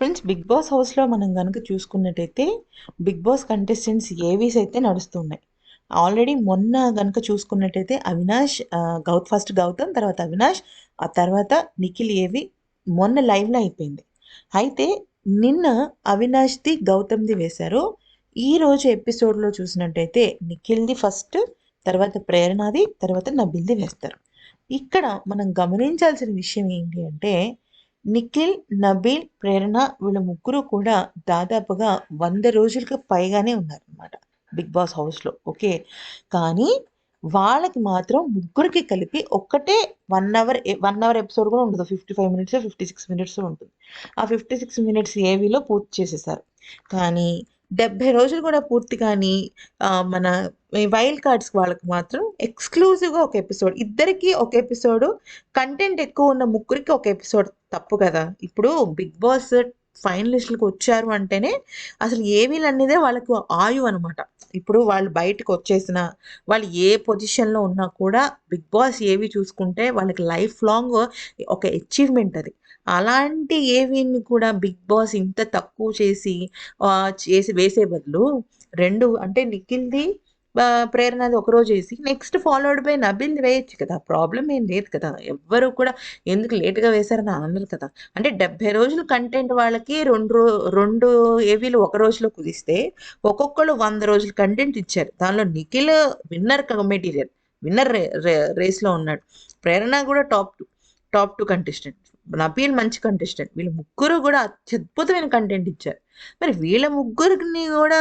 Friends big boss హౌస్లో మనం కనుక చూసుకున్నట్టయితే బిగ్ బాస్ కంటెస్టెంట్స్ ఏవీస్ అయితే నడుస్తున్నాయి. ఆల్రెడీ మొన్న కనుక చూసుకున్నట్టయితే అవినాష్ గౌత్ ఫస్ట్ గౌతమ్ తర్వాత అవినాష్ ఆ తర్వాత నిఖిల్ ఏవి మొన్న లైవ్లో అయిపోయింది. అయితే నిన్న అవినాష్ది గౌతమ్ది వేశారు. ఈ రోజు ఎపిసోడ్లో చూసినట్టయితే నిఖిల్ది ఫస్ట్ తర్వాత ప్రేరణది తర్వాత నబిల్ది వేస్తారు. ఇక్కడ మనం గమనించాల్సిన విషయం ఏంటి అంటే నిఖిల్ నబీల్ ప్రేరణ వీళ్ళ ముగ్గురు కూడా దాదాపుగా వంద రోజులకు పైగానే ఉన్నారనమాట బిగ్ బాస్ హౌస్లో ఓకే? కానీ వాళ్ళకి మాత్రం ముగ్గురికి కలిపి ఒక్కటే one hour one hour episode కూడా ఉండదు. Fifty five minutes fifty six minutes ఉంటుంది. ఆ ఫిఫ్టీ సిక్స్ మినిట్స్ ఏవీలో పూర్తి చేసేసారు. కానీ డెబ్బై రోజులు కూడా పూర్తి కానీ మన వైల్డ్ కార్డ్స్ వాళ్ళకి మాత్రం ఎక్స్క్లూజివ్గా ఒక ఎపిసోడ్. ఇద్దరికి ఒక ఎపిసోడ్ కంటెంట్ ఎక్కువ ఉన్న ముగ్గురికి ఒక ఎపిసోడ్ తప్పు కదా. ఇప్పుడు బిగ్ బాస్ ఫైనలిస్టులకు వచ్చారు అంటేనే అసలు ఏవీలు అనేదే వాళ్ళకు ఆయు అనమాట ఇప్పుడు వాళ్ళు బయటకు వచ్చేసిన వాళ్ళు ఏ పొజిషన్లో ఉన్నా కూడా బిగ్ బాస్ ఏవి చూసుకుంటే వాళ్ళకి లైఫ్ లాంగ్ ఒక అచీవ్మెంట్ అది. అలాంటి ఏవిని కూడా బిగ్ బాస్ ఇంత తక్కువ చేసి చేసి వేసే బదులు రెండు అంటే నిఖిల్ది ప్రేరణ అది ఒకరోజు వేసి నెక్స్ట్ ఫాలోడ్ బై నబిల్ వేయచ్చు కదా. ప్రాబ్లం ఏం లేదు కదా. ఎవ్వరు కూడా ఎందుకు లేట్గా వేశారని అనరు కదా. అంటే డెబ్బై రోజులు కంటెంట్ వాళ్ళకి రెండు రో రెండు ఏవీలు ఒక రోజులో కుదిస్తే ఒక్కొక్కరు వంద రోజులు కంటెంట్ ఇచ్చారు. దానిలో నిఖిల్ విన్నర్ మెటీరియల్ విన్నర్ రే రేస్లో ఉన్నాడు. ప్రేరణ కూడా top two top two contestant. Nabeel మంచి కంటెస్టెంట్ వీళ్ళు ముగ్గురు కూడా అత్యద్భుతమైన కంటెంట్ ఇచ్చారు. మరి వీళ్ళ ముగ్గురిని కూడా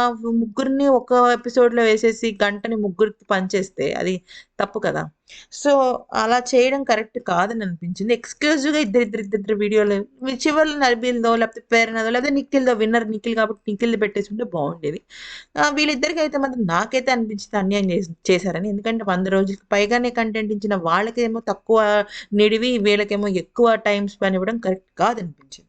ఆ ముగ్గురిని ఒక ఎపిసోడ్లో వేసేసి గంటని ముగ్గురికి పనిచేస్తే అది తప్పు కదా? సో అలా చేయడం కరెక్ట్ కాదని అనిపించింది. ఎక్స్క్లూజివ్గా ఇద్దరు ఇద్దరు ఇద్దరు వీడియోలు చివరిలో నర్బీల్దో లేకపోతే ప్రేరణదో లేకపోతే నిఖిల్దో విన్నర్ నిఖిల్ కాబట్టి నిఖిల్ది పెట్టేసుకుంటే బాగుండేది. వీళ్ళిద్దరికి అయితే మాత్రం నాకైతే అనిపించింది అన్యాయం చేశారని. ఎందుకంటే వంద రోజులకి పైగానే కంటెంట్ ఇచ్చిన వాళ్ళకేమో తక్కువ నిడివి వీళ్ళకేమో ఎక్కువ ఎక్కువ టైం స్పెండ్ ఇవ్వడం కరెక్ట్ కాదనిపించింది.